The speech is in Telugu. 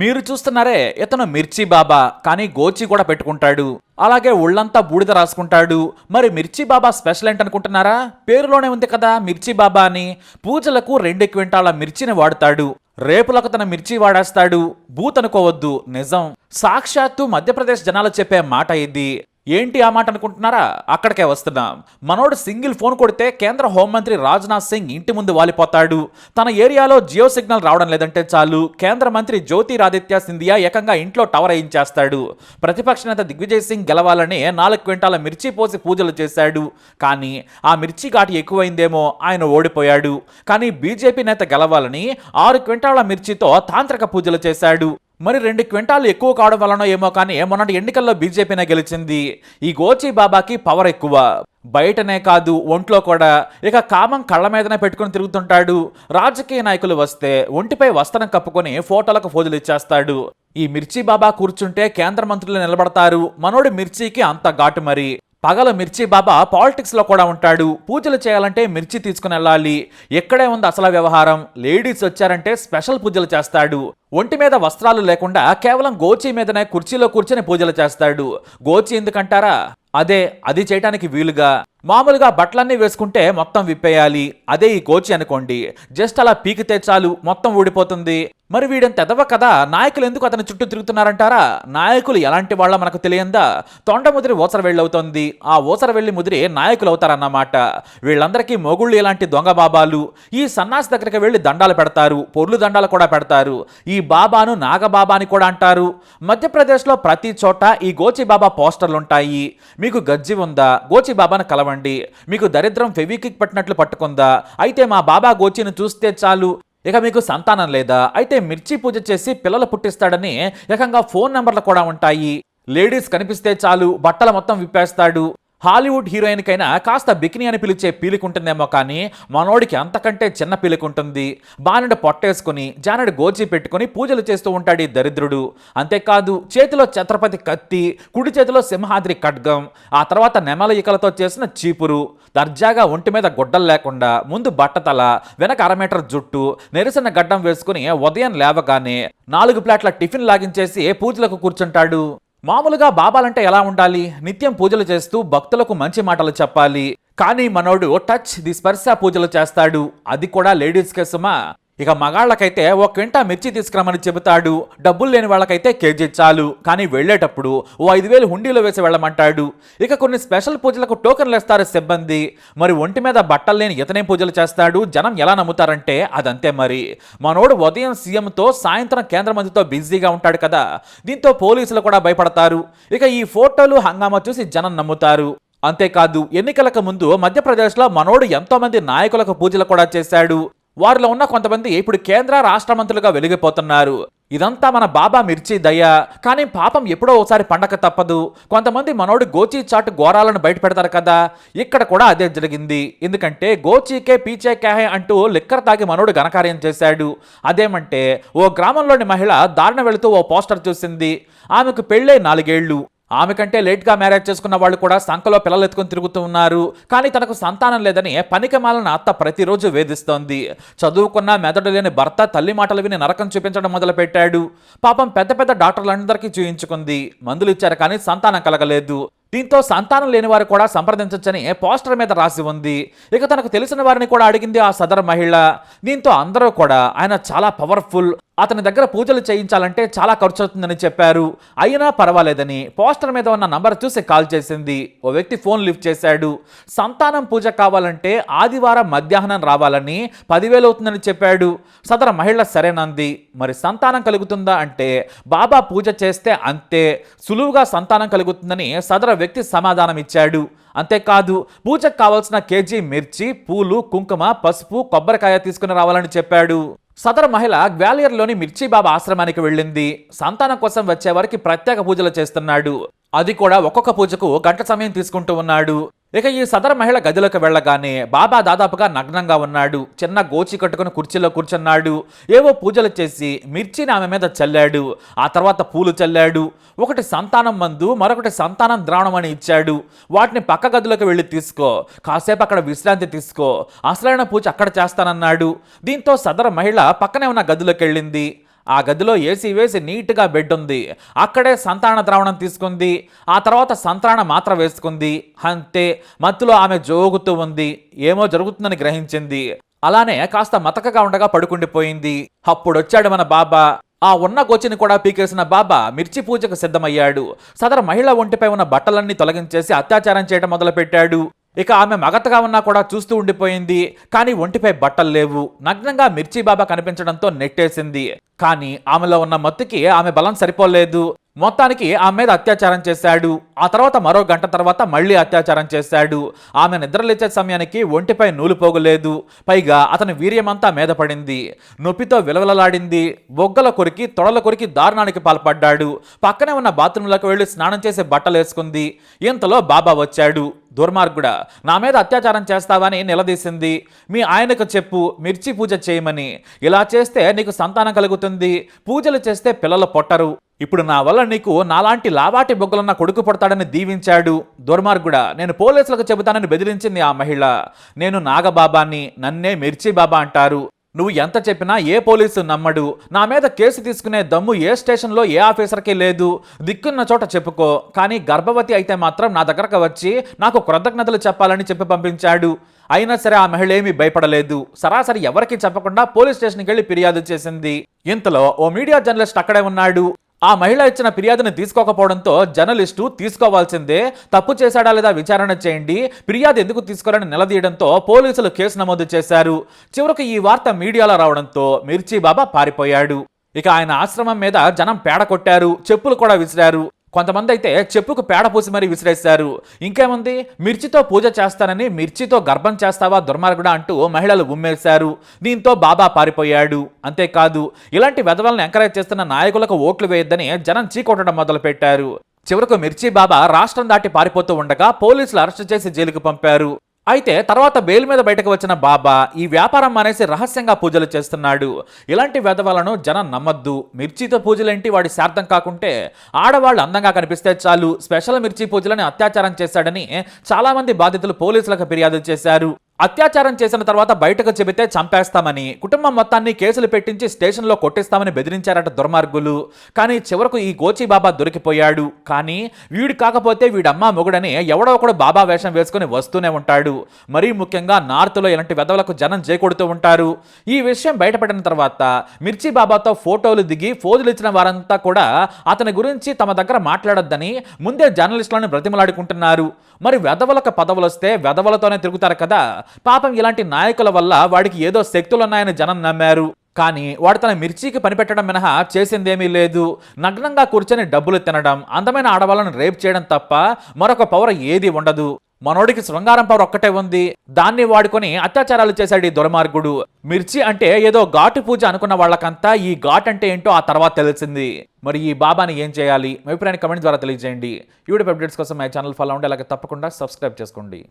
మీరు చూస్తున్నారే ఇతను మిర్చి బాబా కానీ గోచి కూడా పెట్టుకుంటాడు. అలాగే ఒళ్ళంతా బూడిద రాసుకుంటాడు. మరి మిర్చి బాబా స్పెషల్ ఏంటనుకుంటున్నారా? పేరులోనే ఉంది కదా మిర్చి బాబా అని. పూజలకు రెండు క్వింటాల మిర్చిని వాడతాడు. రేపులకు తన మిర్చి వాడేస్తాడు. బూత్ అనుకోవద్దు నిజం. సాక్షాత్తు మధ్యప్రదేశ్ జనాలు చెప్పే మాట ఇది. ఏంటి ఆ మాట అనుకుంటున్నారా? అక్కడికే వస్తున్నా. మనోడు సింగిల్ ఫోన్ కొడితే కేంద్ర హోంమంత్రి రాజ్నాథ్ సింగ్ ఇంటి ముందు వాలిపోతాడు. తన ఏరియాలో జియో సిగ్నల్ రావడం లేదంటే చాలు. కేంద్ర మంత్రి జ్యోతిరాదిత్య సింధియా ఏకంగా ఇంట్లో టవర్ వేయించేస్తాడు. ప్రతిపక్ష నేత దిగ్విజయ్ సింగ్ గెలవాలని నాలుగు క్వింటాల మిర్చి పోసి పూజలు చేశాడు. కానీ ఆ మిర్చి ఘాటు ఎక్కువైందేమో ఆయన ఓడిపోయాడు. కానీ బీజేపీ నేత గెలవాలని ఆరు క్వింటాల మిర్చితో తాంత్రిక పూజలు చేశాడు. మరి రెండు క్వింటాలు ఎక్కువ కావడం వలన ఏమో కానీ మొన్నటి ఎన్నికల్లో బీజేపీనే గెలిచింది. ఈ గోచి బాబాకి పవర్ ఎక్కువ. బయటనే కాదు ఒంట్లో కూడా. ఇక కామం కళ్ళ మీదనే పెట్టుకుని తిరుగుతుంటాడు. రాజకీయ నాయకులు వస్తే ఒంటిపై వస్త్రం కప్పుకొని ఫోటోలకు ఫోజులు ఇచ్చేస్తాడు. ఈ మిర్చి బాబా కూర్చుంటే కేంద్ర మంత్రులు నిలబడతారు. మనోడి మిర్చికి అంత ఘాటు మరి. పగల మిర్చి బాబా పాలిటిక్స్లో కూడా ఉంటాడు. పూజలు చేయాలంటే మిర్చి తీసుకుని వెళ్ళాలి. ఎక్కడే ఉంది అసలు వ్యవహారం? లేడీస్ వచ్చారంటే స్పెషల్ పూజలు చేస్తాడు. ఒంటి మీద వస్త్రాలు లేకుండా కేవలం గోచి మీదనే కుర్చీలో కూర్చొని పూజలు చేస్తాడు. గోచి ఎందుకంటారా? అదే అది చేయటానికి వీలుగా. మామూలుగా బట్టలన్నీ వేసుకుంటే మొత్తం విప్పేయాలి. అదే ఈ గోచి అనుకోండి. జస్ట్ అలా పీకితే చాలు మొత్తం ఊడిపోతుంది. మరి వీడంత ఎదవ కదా? నాయకులు ఎందుకు అతని చుట్టూ తిరుగుతున్నారంటారా? నాయకులు ఎలాంటి వాళ్ళ మనకు తెలియందా? తొండ ముదిరి ఓసర వెళ్ళవుతోంది. ఆ ఓసర వెళ్ళి ముదిరి నాయకులు అవుతారన్నమాట. వీళ్ళందరికీ మొగుళ్ళు ఇలాంటి దొంగ బాబాలు. ఈ సన్నాసి దగ్గరికి వెళ్ళి దండాలు పెడతారు. పొర్లు దండాలు కూడా పెడతారు. ఈ బాబాను నాగబాబా అని కూడా అంటారు. మధ్యప్రదేశ్లో ప్రతి చోట ఈ గోచి బాబా పోస్టర్లు ఉంటాయి మీకు గజ్జి ఉందా? గోచి బాబాను కలవండి మీకు దరిద్రం ఫెవికిక్ పట్టినట్లు పట్టుకుందా? అయితే మా బాబా గోచిని చూస్తే చాలు. ఇక మీకు సంతానం లేదా? అయితే మిర్చి పూజ చేసి పిల్లలు పుట్టిస్తాడని ఏకంగా ఫోన్ నెంబర్లు కూడా ఉంటాయి. లేడీస్ కనిపిస్తే చాలు. బట్టలు మొత్తం విప్పేస్తాడు. హాలీవుడ్ హీరోయిన్కైనా కాస్త బికిని అని పిలిచే పీలికుంటుందేమో కానీ మనోడికి అంతకంటే చిన్న పీలికుంటుంది. బానుడు పొట్టేసుకుని జానడు గోచి పెట్టుకుని పూజలు చేస్తూ ఉంటాడు ఈ దరిద్రుడు. అంతేకాదు చేతిలో ఛత్రపతి కత్తి కుడి చేతిలో సింహాద్రి ఖడ్గం ఆ తర్వాత నెమల ఈకలతో చేసిన చీపురు దర్జాగా ఒంటి మీద గుడ్డలు లేకుండా ముందు బట్టతల వెనక అర మీటర్ జుట్టు నెరిసిన గడ్డం వేసుకుని ఉదయం లేవగానే నాలుగు ప్లేట్ల టిఫిన్ లాగించేసి పూజలకు కూర్చుంటాడు. మామూలుగా బాబాలంటే ఎలా ఉండాలి? నిత్యం పూజలు చేస్తూ భక్తులకు మంచి మాటలు చెప్పాలి. కానీ మనోడు టచ్ ది స్పర్శ పూజలు చేస్తాడు. అది కూడా లేడీస్కే సుమా. ఇక మగాళ్ళకైతే ఒక క్వింటా మిర్చి తీసుకురమని చెబుతాడు. డబ్బులు లేని వాళ్ళకైతే కేజీ చాలు. కానీ వెళ్ళేటప్పుడు ఓ ఐదు వేలు హుండీలో వేసి వెళ్ళమంటాడు. ఇక కొన్ని స్పెషల్ పూజలకు టోకన్లు ఇస్తారు సిబ్బంది. మరి ఒంటి మీద బట్టలు లేని ఇతనే పూజలు చేస్తాడు? జనం ఎలా నమ్ముతారంటే అదంతే మరి. మనోడు ఉదయం సీఎంతో సాయంత్రం కేంద్ర మంత్రితో బిజీగా ఉంటాడు కదా. దీంతో పోలీసులు కూడా భయపడతారు. ఇక ఈ ఫోటోలు హంగామా చూసి జనం నమ్ముతారు. అంతేకాదు ఎన్నికలకు ముందు మధ్యప్రదేశ్లో మనోడు ఎంతోమంది నాయకులకు పూజలు కూడా చేశాడు. వారిలో ఉన్న కొంతమంది ఇప్పుడు కేంద్ర రాష్ట్ర మంత్రులుగా వెలిగిపోతున్నారు. ఇదంతా మన బాబా మిర్చి దయ. కానీ పాపం ఎప్పుడో ఒకసారి పండక తప్పదు. కొంతమంది మనోడు గోచీ చాటు ఘోరాలను బయట పెడతారు కదా. ఇక్కడ కూడా అదే జరిగింది. ఎందుకంటే గోచీకే పీచే క్యాహే అంటూ లిక్కర్ తాగి మనోడు ఘనకార్యం చేశాడు. అదేమంటే ఓ గ్రామంలోని మహిళ దారిన వెళుతూ ఓ పోస్టర్ చూసింది. ఆమెకు పెళ్ళే నాలుగేళ్ళు. ఆమె కంటే లేట్గా మ్యారేజ్ చేసుకున్న వాళ్ళు కూడా సంఖలో పిల్లలు ఎత్తుకుని తిరుగుతూ ఉన్నారు. కానీ తనకు సంతానం లేదని పనికిమాలిన అత్త ప్రతిరోజు వేధిస్తోంది. చదువుకున్న మెదడు లేని భర్త తల్లి మాటలు విని నరకం చూపించడం మొదలుపెట్టాడు. పాపం పెద్ద పెద్ద డాక్టర్లందరికీ చూయించుకుంది. మందులు ఇచ్చారు కానీ సంతానం కలగలేదు. దీంతో సంతానం లేని వారు కూడా సంప్రదించవచ్చని పోస్టర్ మీద రాసి ఉంది. ఇక తనకు తెలిసిన వారిని కూడా అడిగింది ఆ సదర్ మహిళ. దీంతో అందరూ కూడా ఆయన చాలా పవర్ఫుల్ అతని దగ్గర పూజలు చేయించాలంటే చాలా ఖర్చు అవుతుందని చెప్పారు. అయినా పర్వాలేదని పోస్టర్ మీద ఉన్న నంబర్ చూసి కాల్ చేసింది. ఓ వ్యక్తి ఫోన్ లిఫ్ట్ చేశాడు. సంతానం పూజ కావాలంటే ఆదివారం మధ్యాహ్నం రావాలని పదివేలు అవుతుందని చెప్పాడు. సదర మహిళ సరేనంది. మరి సంతానం కలుగుతుందా అంటే బాబా పూజ చేస్తే అంతే. సులువుగా సంతానం కలుగుతుందని సదర వ్యక్తి సమాధానం ఇచ్చాడు. అంతేకాదు పూజకు కావాల్సిన కేజీ మిర్చి పూలు కుంకుమ పసుపు కొబ్బరికాయ తీసుకుని రావాలని చెప్పాడు. సదరు మహిళ గ్వాలియర్లోని మిర్చిబాబా ఆశ్రమానికి వెళ్ళింది. సంతానం కోసం వచ్చేవారికి ప్రత్యేక పూజలు చేస్తున్నాడు. అది కూడా ఒక్కొక్క పూజకు గంట సమయం తీసుకుంటూ ఉన్నాడు. ఇక ఈ సదర మహిళ గదిలోకి వెళ్ళగానే బాబా దాదాపుగా నగ్నంగా ఉన్నాడు. చిన్న గోచి కట్టుకుని కుర్చీలో కూర్చున్నాడు. ఏవో పూజలు చేసి మిర్చిని ఆమె మీద చల్లాడు. ఆ తర్వాత పూలు చల్లాడు. ఒకటి సంతానం మందు మరొకటి సంతానం ద్రావణం అని ఇచ్చాడు. వాటిని పక్క గదిలోకి వెళ్ళి తీసుకో. కాసేపు అక్కడ విశ్రాంతి తీసుకో. అసలైన పూజ అక్కడ చేస్తానన్నాడు. దీంతో సదర మహిళ పక్కనే ఉన్న గదిలోకి వెళ్ళింది. ఆ గదిలో ఏసీ వేసి నీట్గా బెడ్ ఉంది. అక్కడే సంతాన ద్రావణం తీసుకుంది. ఆ తర్వాత సంతాన మాత్ర వేసుకుంది. అంతే మత్తులో ఆమె జోగుతూ ఉంది. ఏమో జరుగుతుందని గ్రహించింది. అలానే కాస్త మతకగా ఉండగా పడుకుండిపోయింది. అప్పుడొచ్చాడు మన బాబా. ఆ ఉన్న గోచిని కూడా పీకేసిన బాబా మిర్చి పూజకు సిద్ధమయ్యాడు. సదరు మహిళ ఒంటిపై ఉన్న బట్టలన్నీ తొలగించేసి అత్యాచారం చేయడం మొదలుపెట్టాడు. ఇక ఆమె మగతగా ఉన్నా కూడా చూస్తూ ఉండిపోయింది. కానీ ఒంటిపై బట్టలు లేవు. నగ్నంగా మిర్చి బాబా కనిపించడంతో నెట్టేసింది. కానీ ఆమెలో ఉన్న మత్తుకి ఆమె బలం సరిపోలేదు. మొత్తానికి ఆమె మీద అత్యాచారం చేశాడు. ఆ తర్వాత మరో గంట తర్వాత మళ్ళీ అత్యాచారం చేశాడు. ఆమె నిద్రలేచే సమయానికి ఒంటిపై నూలు పోగలేదు. పైగా అతని వీర్యమంతా మీద పడింది. నొప్పితో విలవలలాడింది. బొగ్గల కొరికి తొడల కొరికి దారుణానికి పాల్పడ్డాడు. పక్కనే ఉన్న బాత్రూంలోకి వెళ్ళి స్నానం చేసే బట్టలు వేసుకుంది. ఇంతలో బాబా వచ్చాడు. దుర్మార్గుడా నా మీద అత్యాచారం చేస్తావని నిలదీసింది. మీ ఆయనకు చెప్పు మిర్చి పూజ చేయమని. ఇలా చేస్తే నీకు సంతానం కలుగుతుంది. పూజలు చేస్తే పిల్లలు పొట్టరు. ఇప్పుడు నా వల్ల నీకు నాలాంటి లావాటి బొగ్గలున్న కొడుకు పుడతాడని దీవించాడు దుర్మార్గుడా. నేను పోలీసులకు చెబుతానని బెదిరించింది ఆ మహిళ. నేను నాగబాబాని నన్నే మిర్చి బాబా అంటారు. నువ్వు ఎంత చెప్పినా ఏ పోలీసు నమ్మడు. నా మీద కేసు తీసుకునే దమ్ము ఏ స్టేషన్లో ఏ ఆఫీసర్కి లేదు. దిక్కున్న చోట చెప్పుకో. కానీ గర్భవతి అయితే మాత్రం నా దగ్గరకు వచ్చి నాకు కృతజ్ఞతలు చెప్పాలని చెప్పి పంపించాడు. అయినా సరే ఆ మహిళ ఏమీ భయపడలేదు. సరాసరి ఎవరికి చెప్పకుండా పోలీస్ స్టేషన్కి వెళ్ళి ఫిర్యాదు చేసింది. ఇంతలో ఓ మీడియా జర్నలిస్ట్ అక్కడే ఉన్నాడు. ఆ మహిళ ఇచ్చిన ఫిర్యాదును తీసుకోకపోవడంతో జర్నలిస్టు తీసుకోవాల్సిందే తప్పు చేశాడా లేదా విచారణ చేయండి ఫిర్యాదు ఎందుకు తీసుకోరని నిలదీయడంతో పోలీసులు కేసు నమోదు చేశారు. చివరకు ఈ వార్త మీడియాలో రావడంతో మిర్చి బాబా పారిపోయాడు. ఇక ఆయన ఆశ్రమం మీద జనం పేడ కొట్టారు చెప్పులు కూడా విసిరారు. కొంతమంది అయితే చెప్పుకు పేడ పూసి మరీ విసిరేశారు ఇంకేముంది? మిర్చితో పూజ చేస్తానని మిర్చితో గర్భం చేస్తావా దుర్మార్గుడా అంటూ మహిళలు ఉమ్మేశారు. దీంతో బాబా పారిపోయాడు. అంతేకాదు ఇలాంటి వెధవలను ఎంకరేజ్ చేస్తున్న నాయకులకు ఓట్లు వేయొద్దని జనం చీకొట్టడం మొదలుపెట్టారు. చివరకు మిర్చి బాబా రాష్ట్రం దాటి పారిపోతూ ఉండగా పోలీసులు అరెస్టు చేసి జైలుకు పంపారు. అయితే తర్వాత బెయిల్ మీద బయటకు వచ్చిన బాబా ఈ వ్యాపారం మానేసి రహస్యంగా పూజలు చేస్తున్నాడు. ఇలాంటి వెధవలను జనం నమ్మద్దు. మిర్చితో పూజలేంటి? వాడి శార్థం కాకుంటే ఆడవాళ్ళు అందంగా కనిపిస్తే చాలు. స్పెషల్ మిర్చి పూజలని అత్యాచారం చేశాడని చాలామంది బాధితులు పోలీసులకు ఫిర్యాదు చేశారు. అత్యాచారం చేసిన తర్వాత బయటకు చెబితే చంపేస్తామని కుటుంబం మొత్తాన్ని కేసులు పెట్టించి స్టేషన్లో కొట్టిస్తామని బెదిరించారట దుర్మార్గులు. కానీ చివరకు ఈ గోచి బాబా దొరికిపోయాడు. కానీ వీడు కాకపోతే వీడమ్మ మొగుడని ఎవడో ఒకడు బాబా వేషం వేసుకుని వస్తూనే ఉంటాడు. మరీ ముఖ్యంగా నార్త్లో ఇలాంటి వెదవలకు జనం చేకూడుతూ ఉంటారు. ఈ విషయం బయటపడిన తర్వాత మిర్చి బాబాతో ఫోటోలు దిగి ఫోజులు ఇచ్చిన వారంతా కూడా అతని గురించి తమ దగ్గర మాట్లాడొద్దని ముందే జర్నలిస్టులను బ్రతిమలాడుకుంటున్నారు. మరి వెదవలకు పదవులు వస్తే వెధవలతోనే తిరుగుతారు కదా. పాపం ఇలాంటి నాయకుల వల్ల వాడికి ఏదో శక్తులున్నాయని జనం నమ్మారు. కానీ వాడు తన మిర్చికి పనిపెట్టడం మినహా చేసిందేమీ లేదు. నగ్నంగా కూర్చొని డబ్బులు తినడం అందమైన ఆడవాళ్ళను రేప్ చేయడం తప్ప మరొక పవర్ ఏది ఉండదు. మనోడికి శృంగారం పవర్ ఒక్కటే ఉంది. దాన్ని వాడుకొని అత్యాచారాలు చేశాడు ఈ దుర్మార్గుడు. మిర్చి అంటే ఏదో ఘాటు పూజ అనుకున్న వాళ్ళకంతా ఈ ఘాట్ అంటే ఏంటో ఆ తర్వాత తెలిసింది. మరి ఈ బాబాని ఏం చేయాలి? మీ అభిప్రాయాన్ని కమెంట్ ద్వారా తెలియజేయండి. యూట్యూబ్ అప్డేట్స్ కోసం మా ఛానల్ ఫాలో ఉండి అలాగే తప్పకుండా సబ్స్క్రైబ్ చేసుకోండి.